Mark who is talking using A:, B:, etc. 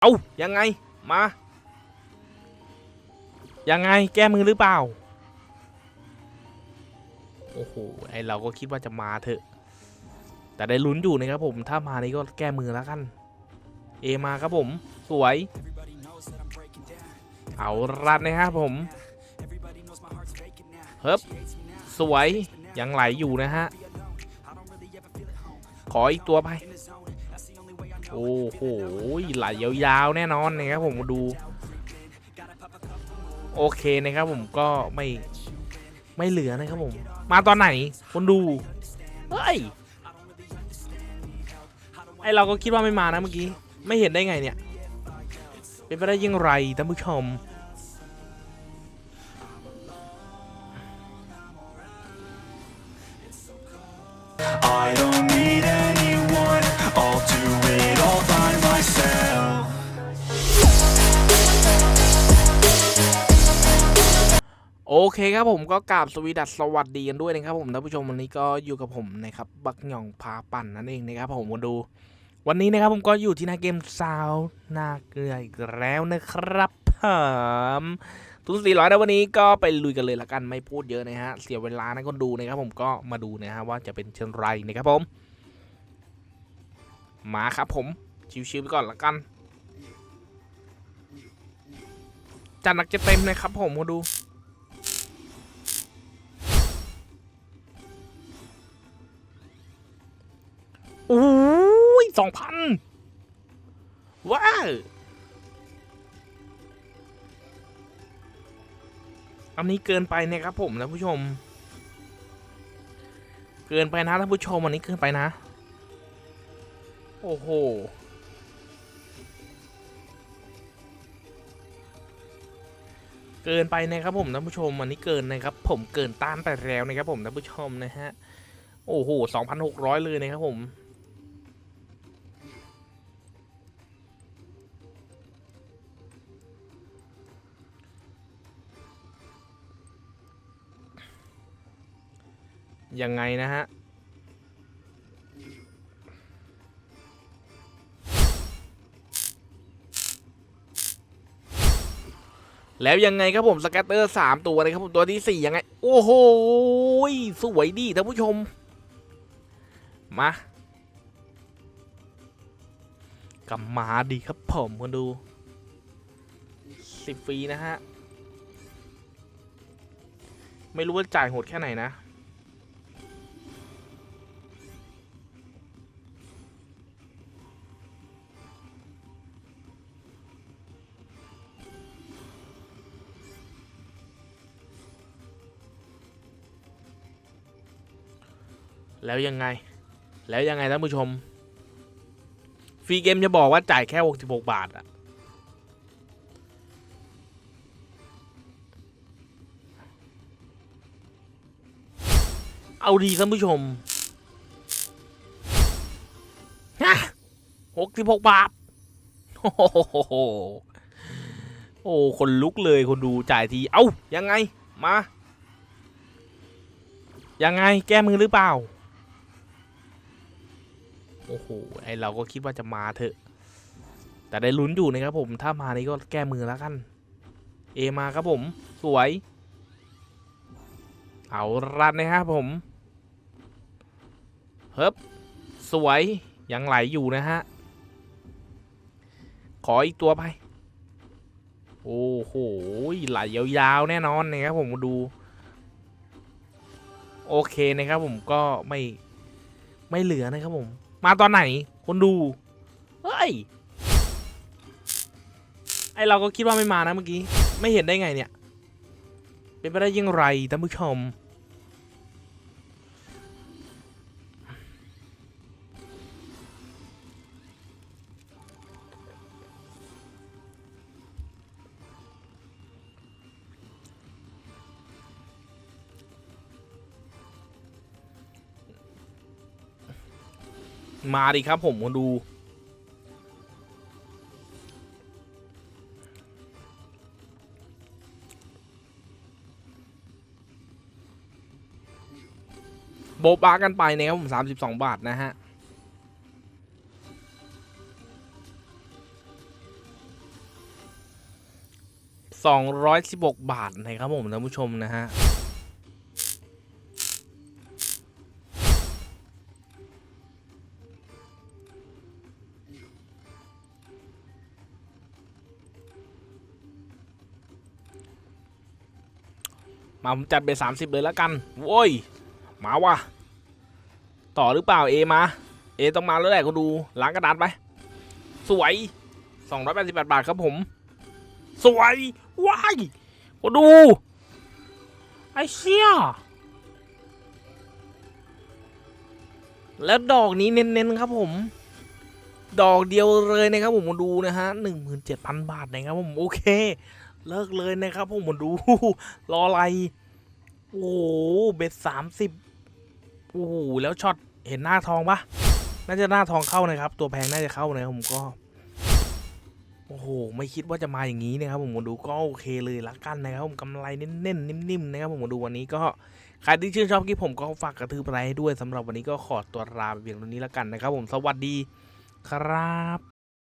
A: เอายังไง มา ยังไงแก้มือหรือเปล่า โอ้โห ไอเราก็คิดว่าจะมาเถอะ แต่ได้ลุ้นอยู่นะครับผม ถ้ามานี่ก็แก้มือแล้วกัน เอมาครับผม สวย เอารัดนะครับผมเฮ้บสวย ยังไหลอยู่นะฮะ ขออีกตัวไป โอ้โหไหลยาวๆแน่นอนนะครับผมดู โอเคนะครับผมก็ไม่ไม่เหลือนะครับผม มาตอนไหนคนดู เฮ้ย ไอเราก็คิดว่าไม่มานะเมื่อกี้ ไม่เห็นได้ไงเนี่ย เป็นไปได้ยังไรท่านผู้ชม โอเคครับผมก็กราบสวีดัสสวัสดีกันด้วยนะครับผมท่านผู้ชมวันนี้ก็อยู่กับผมนะครับบักหย่องพาปั่นนั่นเองนะครับผมมาดู วันนี้นะครับผมก็อยู่ที่หน้าเกมซาวนาเกลืออีกแล้วนะครับผมทุกสี่ร้อยนะวันนี้ก็ไปลุยกันเลยละกันไม่พูดเยอะนะฮะเสียเวลานะคนดูนะครับผมก็มาดูนะฮะว่าจะเป็นเช่นไรนะครับผม มาครับผมชิวๆไปก่อนละกันจัดหนักจะเต็มนะครับผมมาดู สองพันว้าวอันนี้เกินไปนะครับผมนะผู้ชม เกินไปนะท่านผู้ชมอันนี้เกินไปนะ โอ้โหเกินไปนะครับผมท่านผู้ชมอันนี้เกินนะครับ ผมเกินต้านไปแล้วนะครับผมท่านผู้ชมนะฮะโอ้โหสองพันหกร้อยเลยนะครับผม ยังไงนะฮะแล้วยังไงครับผมสแกตเตอร์สามตัวนะครับผมตัวที่สี่ยังไง โอ้โหสวยดีท่านผู้ชม มากัมมาดีครับผมมาดูสิบฟรีนะฮะ ไม่รู้ว่าจ่ายโหดแค่ไหนนะ แล้วยังไง แล้วยังไงท่านผู้ชม ฟรีเกมจะบอกว่าจ่ายแค่ 66 บาทอะเอาดีท่านผู้ชมฮะ66บาท โอ้โห โอ้คนลุกเลยคนดูจ่ายที เอ้า ยังไง มา ยังไงแก้มือหรือเปล่า โอ้โหไอเราก็คิดว่าจะมาเถอะ แต่ได้ลุ้นอยู่นะครับผมถ้ามานี่ก็แก้มือแล้วกัน เอมาครับผมสวย เอารัดนะครับผมเฮ้บสวยยังไหลอยู่นะฮะ ขออีกตัวไป โอ้โหไหลยาวๆแน่นอนนะครับผมมาดู โอเคนะครับผมก็ไม่ไม่เหลือนะครับผม มาตอนไหน คนดู เฮ้ย ไอเราก็คิดว่าไม่มานะเมื่อกี้ ไม่เห็นได้ไงเนี่ย เป็นไปได้ยังไรท่านผู้ชม มาดิครับผมคนดู โบบากันไปนะครับผมสามสิบสองบาทนะฮะ216 บาทนะครับผมท่านผู้ชมนะฮะ มาผมจัดไปสามสิบเลยแล้วกันโว้ยมาว่ะต่อหรือเปล่าเอมาเอต้องมาแล้วแหละก็ดูล้างกระดานไป สวย 288 บาทครับผม สวยว้ายก็ดู ไอ้เชี่ยแล้วดอกนี้เน้นๆครับผม ดอกเดียวเลยนะครับผมมาดูนะฮะ17,000บาทนะครับผม โอเค เลิกเลยนะครับผมมดู รออะไร โอ้เบ็ดสามสิบโอ้โหแล้วช็อตเห็นหน้าทองปะน่าจะหน้าทองเข้านะครับ ตัวแพงน่าจะเข้านะครับผมก็โอ้โห ไม่คิดว่าจะมาอย่างนี้นะครับผมมดูก็โอเคเลยละกันนะครับผมกำไรเน้นๆนิ่มๆนะครับผมมดูวันนี้ก็ใครที่ชื่นชอบคลิปผมก็ฝากกระทืบไลค์ให้ด้วยสำหรับวันนี้ก็ขอตัวลาไปเพียงเท่านี้ละกันนะครับผมสวัสดีครับ